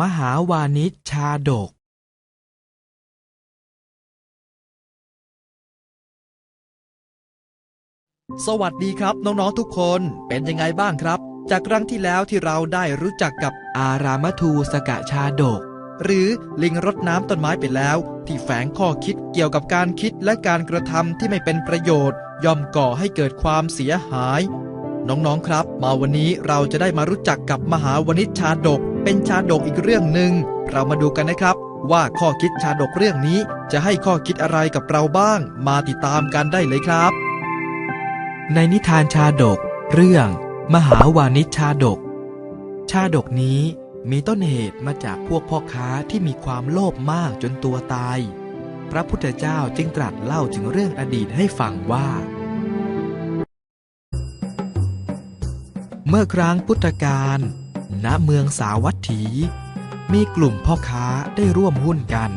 มหาวานิชชาดก สวัสดีครับน้องๆทุกคนเป็นยังไงบ้างครับ จากครั้งที่แล้วที่เราได้รู้จักกับอารามทูสกะชาดก หรือลิงรดน้ำต้นไม้ไปแล้ว ที่แฝงข้อคิดเกี่ยวกับการคิดและการกระทำที่ไม่เป็นประโยชน์ ย่อมก่อให้เกิดความเสียหาย น้องๆครับ มาวันนี้เราจะได้มารู้จักกับมหาวณิชชาดก เป็นชาดกอีกเรื่องหนึ่ง เรามาดูกันนะครับ ว่าข้อคิดชาดกเรื่องนี้จะให้ข้อคิดอะไรกับเราบ้าง มาติดตามกันได้เลยครับ ในนิทานชาดก เรื่อง มหาวานิชชาดก ชาดกนี้มีต้นเหตุมาจากพวกพ่อค้าที่มีความโลภมากจนตัวตาย พระพุทธเจ้าจึงตรัสเล่าถึงเรื่องอดีตให้ฟังว่า เมื่อครั้งพุทธกาล ณเมืองสาวัตถี มีกลุ่มพ่อค้าได้ร่วมหุ้นกัน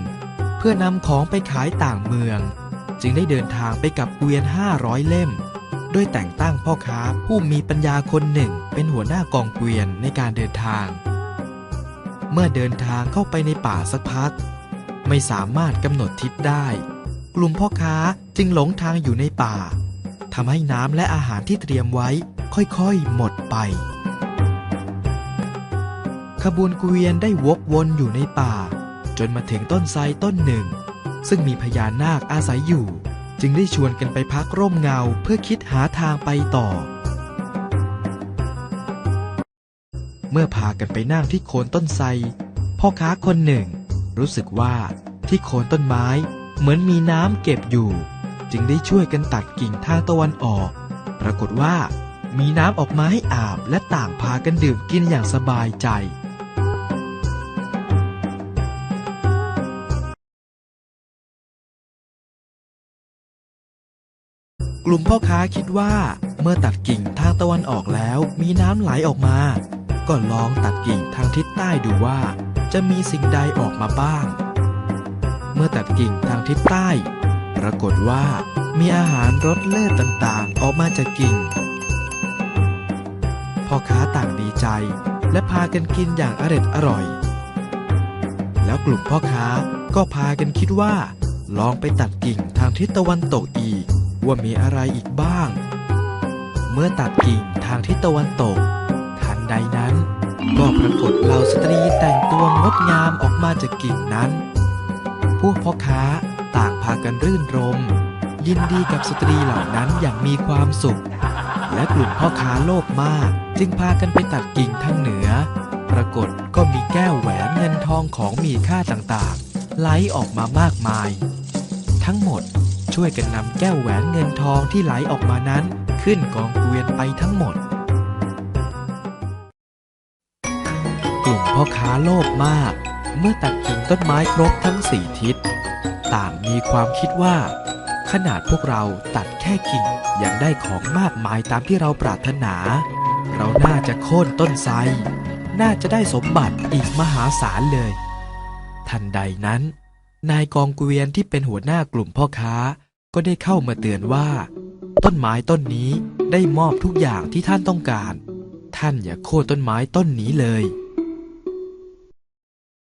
เพื่อนำของไปขายต่างเมือง จึงได้เดินทางไปกับเกวียนห้าร้อยเล่ม โดยแต่งตั้งพ่อค้าผู้มีปัญญาคนหนึ่งเป็นหัวหน้ากองเกวียนในการเดินทาง เมื่อเดินทางเข้าไปในป่าสักพัก ไม่สามารถกำหนดทิศได้ กลุ่มพ่อค้าจึงหลงทางอยู่ในป่าทำให้น้ำและอาหารที่เตรียมไว้ค่อยๆ หมดไป ขบวนเกวียนได้วกวนอยู่ในป่า จนมาถึงต้นไทรต้นหนึ่ง ซึ่งมีพญานาคอาศัยอยู่ จึงได้ชวนกันไปพักร่มเงาเพื่อคิดหาทางไปต่อ เมื่อพากันไปนั่งที่โคนต้นไทรพ่อค้าคนหนึ่ง รู้สึกว่าที่โคนต้นไม้เหมือนมีน้ำเก็บอยู่ จึงได้ช่วยกันตัดกิ่งทางตะวันออก ปรากฏว่ามีน้ำออกมาให้อาบและต่างพากันดื่มกินอย่างสบายใจ กลุ่มพ่อค้าคิดว่า เมื่อตัดกิ่งทางตะวันออกแล้วมีน้ำไหลออกมา ก็ลองตัดกิ่งทางทิศใต้ดูว่า จะมีสิ่งใดออกมาบ้าง เมื่อตัดกิ่งทางทิศใต้ ปรากฏว่า มีอาหารรสเลิศต่างๆ ออกมาจากกิ่งพ่อค้าต่างดีใจ และพากันกินอย่างอร็ดอร่อย แล้วกลุ่มพ่อค้าก็พากันคิดว่า ลองไปตัดกิ่งทางทิศตะวันตกอีก ว่ามีอะไรอีกบ้าง เมื่อตัดกิ่งทางทิศตะวันตกทันใดนั้น ก็ปรากฏเหล่าสตรีแต่งตัวงดงามออกมาจากกิ่งนั้น พวกพ่อค้าต่างพากันรื่นรม ยินดีกับสตรีเหล่านั้นอย่างมีความสุข และกลุ่มพ่อค้าโลภมาก จึงพากันไปตัดกิ่งทางเหนือ ปรากฏก็มีแก้วแหวนเงินทองของมีค่าต่างๆ ไหลออกมามากมาย ทั้งหมด ช่วยกันนำแก้วแหวนเงินทองที่ไหลออกมานั้น ขึ้นกองเกวียนไปทั้งหมด กลุ่มพ่อค้าโลภมาก เมื่อตัดกิ่งต้นไม้ครบทั้งสี่ทิศ ต่างมีความคิดว่า ขนาดพวกเราตัดแค่กิ่งยังได้ของมากมายตามที่เราปรารถนา เราน่าจะโค่นต้นไทรน่าจะได้สมบัติอีกมหาศาลเลย ทันใดนั้นนายกองเกวียนที่เป็นหัวหน้ากลุ่มพ่อค้า ก็ได้เข้ามาเตือนว่า ต้นไม้ต้นนี้ได้มอบทุกอย่างที่ท่านต้องการ ท่านอย่าโค่นต้นไม้ต้นนี้เลย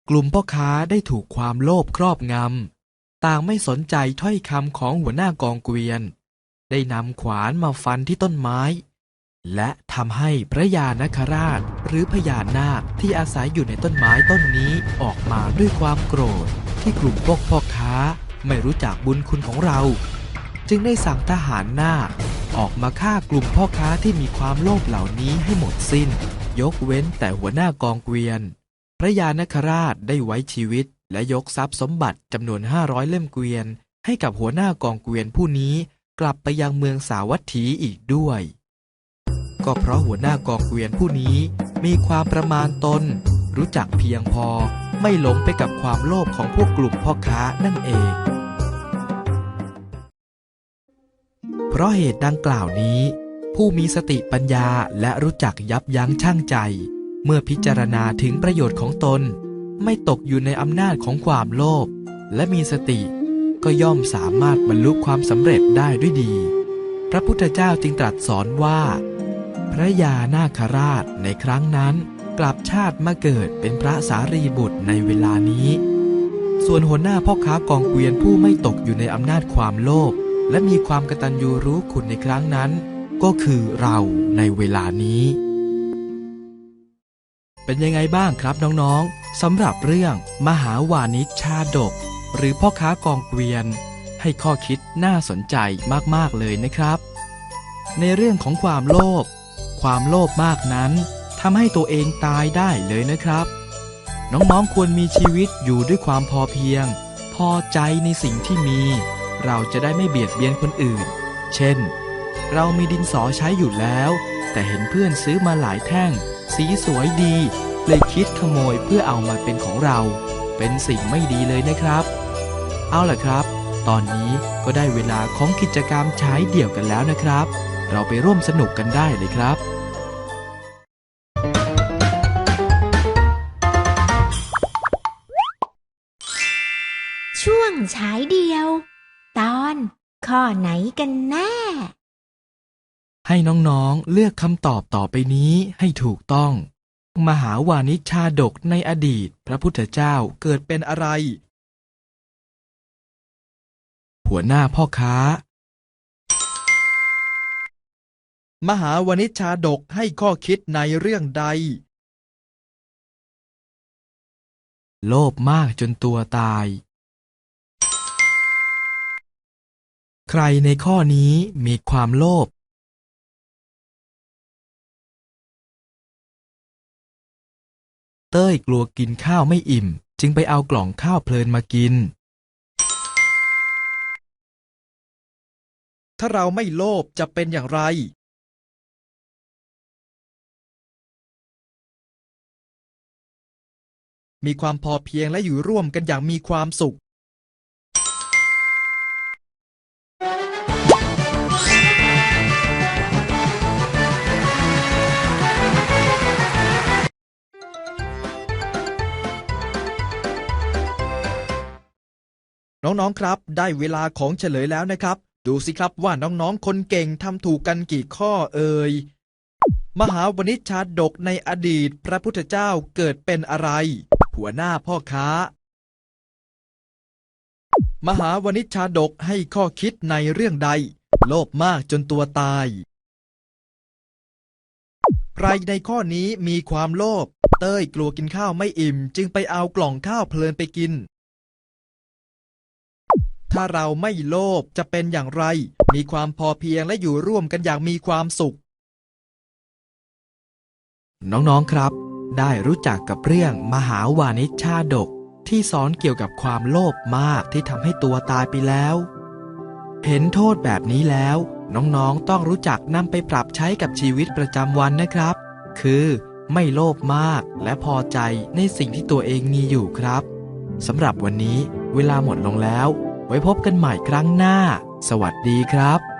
กลุ่มพ่อค้าได้ถูกความโลภครอบงำต่างไม่สนใจถ้อยคำของหัวหน้ากองเกวียน ได้นำขวานมาฟันที่ต้นไม้ และทำให้พระยานคราชหรือพญานาคที่อาศัยอยู่ในต้นไม้ต้นนี้ออกมาด้วยความโกรธที่กลุ่มพวกพ่อค้าไม่รู้จักบุญคุณของเรา จึงได้สั่งทหารหน้า ออกมาฆ่ากลุ่มพ่อค้าที่มีความโลภเหล่านี้ให้หมดสิ้น ยกเว้นแต่หัวหน้ากองเกวียน พระยานคราชได้ไว้ชีวิต และยกทรัพย์สมบัติจำนวน 500 เล่มเกวียน ให้กับหัวหน้ากองเกวียนผู้นี้กลับไปยังเมืองสาวัตถีอีกด้วย ก็เพราะหัวหน้ากองเกวียนผู้นี้มีความประมาณตน รู้จักเพียงพอไม่หลงไปกับความโลภของพวกกลุ่มพ่อค้านั่นเอง ราะเหตุดังกล่าวนี้ ผู้มีสติปัญญาและรู้จักยับยั้งชั่งใจ เมื่อพิจารณาถึงประโยชน์ของตน ไม่ตกอยู่ในอำนาจของความโลภและมีสติก็ย่อมสามารถบรรลุความสำเร็จได้ด้วยดี พระพุทธเจ้าจึงตรัสสอนว่า พระยานาคราชในครั้งนั้น กลับชาติมาเกิดเป็นพระสารีบุตรในเวลานี้ ส่วนหัวหน้าพ่อค้ากองเกวียนผู้ไม่ตกอยู่ในอำนาจความโลภ และมีความกตัญญูรู้คุณในครั้งนั้น ก็คือเราในเวลานี้ เป็นยังไงบ้างครับน้องๆสำหรับเรื่องมหาวานิชชาดก หรือพ่อค้ากองเกวียน ให้ข้อคิดน่าสนใจมากๆเลยนะครับ ในเรื่องของความโลภความโลภมากนั้นทำให้ตัวเองตายได้เลยนะครับ น้องๆควรมีชีวิตอยู่ด้วยความพอเพียง พอใจในสิ่งที่มี เราจะได้ไม่เบียดเบียนคนอื่น เช่น เรามีดินสอใช้อยู่แล้ว แต่เห็นเพื่อนซื้อมาหลายแท่ง สีสวยดี เลยคิดขโมยเพื่อเอามาเป็นของเรา เป็นสิ่งไม่ดีเลยนะครับ เอาล่ะครับ ตอนนี้ก็ได้เวลาของกิจกรรมใช้เดี่ยวกันแล้วนะครับ เราไปร่วมสนุกกันได้เลยครับช่วงฉายเดียว ตอน ข้อไหนกันแน่ ให้น้องๆเลือกคำตอบต่อไปนี้ให้ถูกต้อง มหาวานิชาดกในอดีต พระพุทธเจ้าเกิดเป็นอะไร หัวหน้าพ่อค้า มหาวณิชาดกให้ข้อคิดในเรื่องใด โลภมากจนตัวตาย ใครในข้อนี้มีความโลภเต้ยกลัวกินข้าวไม่อิ่ม จึงไปเอากล่องข้าวเพลินมากิน ถ้าเราไม่โลภจะเป็นอย่างไร มีความพอเพียงและอยู่ร่วมกันอย่างมีความสุข น้องๆครับ ได้เวลาของเฉลยแล้วนะครับ ดูสิครับว่าน้องๆคนเก่งทำถูกกันกี่ข้อเอ่ยมหาวณิชชาดกในอดีตพระพุทธเจ้าเกิดเป็นอะไร หัวหน้าพ่อค้า มหาวณิชชาดกให้ข้อคิดในเรื่องใด โลภมากจนตัวตาย ใครในข้อนี้มีความโลภเต้ยกลัวกินข้าวไม่อิ่ม จึงไปเอากล่องข้าวเพลินไปกิน ถ้าเราไม่โลภจะเป็นอย่างไร มีความพอเพียงและอยู่ร่วมกันอย่างมีความสุข น้องๆครับ ได้รู้จักกับเรื่องมหาวานิชชาดก ที่สอนเกี่ยวกับความโลภมากที่ทำให้ตัวตายไปแล้ว เห็นโทษแบบนี้แล้ว น้องๆต้องรู้จักนำไปปรับใช้กับชีวิตประจำวันนะครับ คือไม่โลภมากและพอใจในสิ่งที่ตัวเองมีอยู่ครับสำหรับวันนี้เวลาหมดลงแล้ว ไว้พบกันใหม่ครั้งหน้า สวัสดีครับ